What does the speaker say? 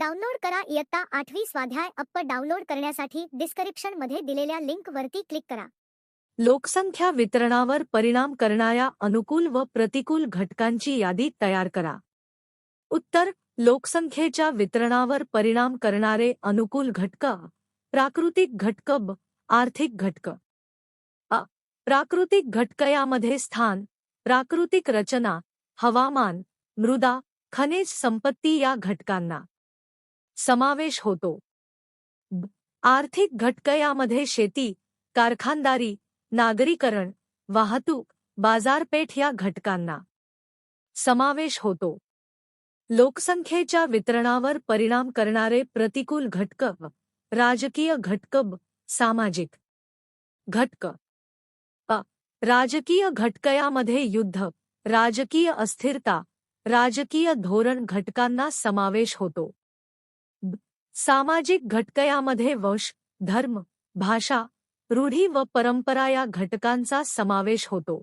Download करा इयत्ता आठवी स्वाध्याय अप्प डाउनलोड करण्यासाठी डिस्क्रिप्शन मध्ये दिलेल्या लिंक वरती क्लिक करा. लोकसंख्या वितरणावर परिणाम करणाऱ्या अनुकूल व प्रतिकूल घटकांची यादी तयार करा. उत्तर, लोकसंख्येच्या वितरणावर परिणाम करणारे अनुकूल घटक, प्राकृतिक घटक ब, आर्थिक घटक. अ, प्राकृतिक घटक यामध्ये स्थान, प्राकृतिक रचना, हवामान, मृदा, खनिज संपत्ती या घटकांना. समावेश होतो आर्थिक घटक यामध्ये शेती, कारखानदारी, नागरीकरण, वाहतूक, बाजारपेठ या घटकांना समावेश होतो लोकसंख्येच्या वितरणावर परिणाम करणारे प्रतिकूल घटक, राजकीय घटक. सामाजिक घटक राजकीय घटक यामध्ये युद्ध, राजकीय अस्थिरता, राजकीय धोरण घटकांना समावेश होतो. सामाजिक घटकयामध्ये वंश धर्म भाषा रूढी व परंपरा या घटकांचा समावेश होतो.